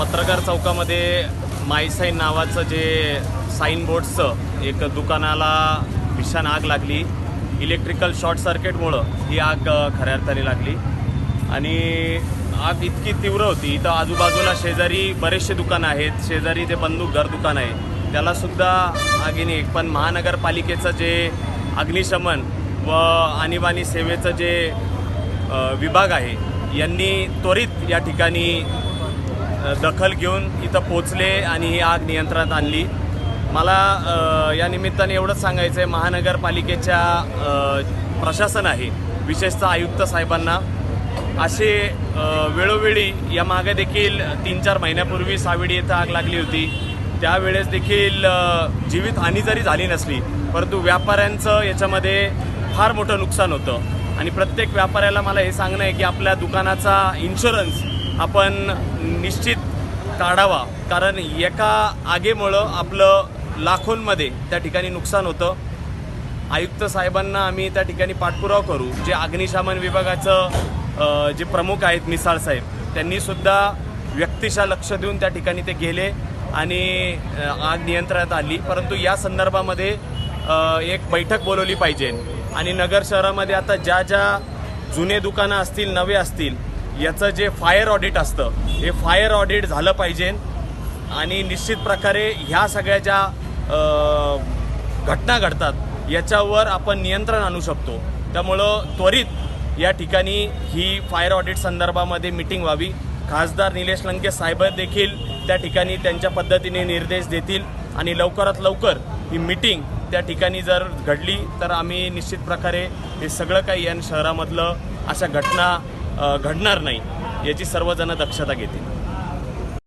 पत्रकार चौकामध्ये मायसाईन नावाचं जे साईन बोर्डचं एक दुकानाला भीषण आग लागली. इलेक्ट्रिकल शॉर्ट सर्किटमुळं ही आग खऱ्या अर्थाने लागली. आणि आग इतकी तीव्र होती इथं आजूबाजूला शेजारी बरेचसे दुकानं आहेत. शेजारी ते बंदूक घर दुकान आहे त्यालासुद्धा आगीने एक. पण महानगरपालिकेचं जे अग्निशमन व आणीबाणी सेवेचं जे विभाग आहे यांनी त्वरित या ठिकाणी दखल घेऊन इथं पोचले आणि ही आग नियंत्रणात आणली. मला या निमित्ताने एवढंच सांगायचं आहे महानगरपालिकेच्या प्रशासन आहे विशेषतः आयुक्त साहेबांना. असे वेळोवेळी या मागे देखील तीन चार महिन्यापूर्वी सावेडी येथे आग लागली होती. त्यावेळेस देखील जीवित जीवितहानी जरी झाली नसली परंतु व्यापाऱ्यांचं याच्यामध्ये फार मोठं नुकसान होतं. आणि प्रत्येक व्यापाऱ्याला मला हे सांगणं आहे की आपल्या दुकानाचा इन्शुरन्स आपण निश्चित काढावा. कारण एका आगेमुळं आपलं लाखोंमध्ये त्या ठिकाणी नुकसान होतं. आयुक्त साहेबांना आम्ही त्या ठिकाणी पाठपुरावा करू. जे अग्निशमन विभागाचं जे प्रमुख आहेत मिसाळ साहेब त्यांनीसुद्धा व्यक्तिशा लक्ष देऊन त्या ठिकाणी ते गेले आणि आग नियंत्रणात आली. परंतु या संदर्भामध्ये एक बैठक बोलवली पाहिजे. आणि नगर शहरामध्ये आता ज्या ज्या जुने दुकानं असतील नवे असतील याचं जे फायर ऑडिट असतं हे फायर ऑडिट झालं पाहिजे. आणि निश्चित प्रकारे ह्या सगळ्या ज्या घटना घडतात याच्यावर आपण नियंत्रण आणू शकतो. त्यामुळं त्वरित या ठिकाणी ही फायर ऑडिट संदर्भामध्ये मिटिंग व्हावी. खासदार निलेश लंके साहेब देखील त्या ठिकाणी त्यांच्या पद्धतीने निर्देश देतील. आणि लवकरात लवकर ही मिटिंग त्या ठिकाणी जर घडली तर आम्ही निश्चित प्रकारे हे सगळं काही या शहरामधलं अशा घटना घडणार नाही याची सर्वजण दक्षता घेतील.